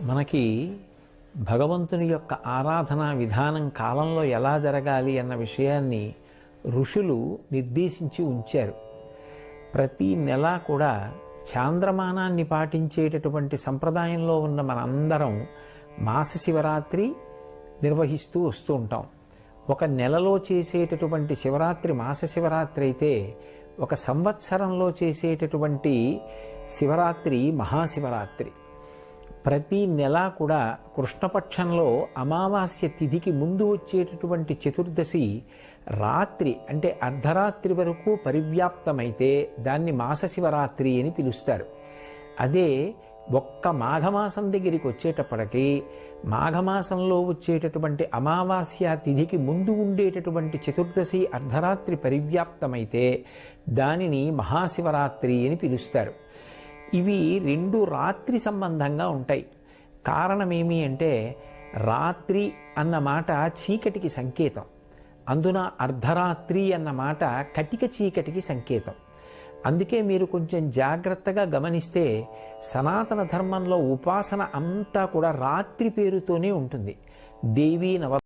మనకి భగవంతుని యొక్క ఆరాధనా విధానం కాలంలో ఎలా జరగాలి అన్న విషయాన్ని ఋషులు నిర్దేశించి ఉంచారు. ప్రతి నెల కూడా చాంద్రమానాన్ని పాటించేటటువంటి సంప్రదాయంలో ఉన్న మనందరం మాస శివరాత్రి నిర్వహిస్తూ వస్తూ ఉంటాం. ఒక నెలలో చేసేటటువంటి శివరాత్రి మాస శివరాత్రి అయితే ఒక సంవత్సరంలో చేసేటటువంటి శివరాత్రి మహాశివరాత్రి. ప్రతి నెల కూడా కృష్ణపక్షంలో అమావాస్య తిథికి ముందు వచ్చేటటువంటి చతుర్దశి రాత్రి అంటే అర్ధరాత్రి వరకు పరివ్యాప్తమైతే దాన్ని మాస శివరాత్రి అని పిలుస్తారు. అదే ఒక్క మాఘమాసం దగ్గరికి వచ్చేటప్పటికి మాఘమాసంలో వచ్చేటటువంటి అమావాస్య తిథికి ముందు ఉండేటటువంటి చతుర్దశి అర్ధరాత్రి పరివ్యాప్తమైతే దానిని మహాశివరాత్రి అని పిలుస్తారు. ఇవి రెండు రాత్రి సంబంధంగా ఉంటాయి. కారణమేమి అంటే రాత్రి అన్న మాట చీకటికి సంకేతం. అందున అర్ధరాత్రి అన్న మాట కటిక చీకటికి సంకేతం. అందుకే మీరు కొంచెం జాగ్రత్తగా గమనిస్తే సనాతన ధర్మంలో ఉపాసన అంతా కూడా రాత్రి పేరుతోనే ఉంటుంది. దేవీ నవ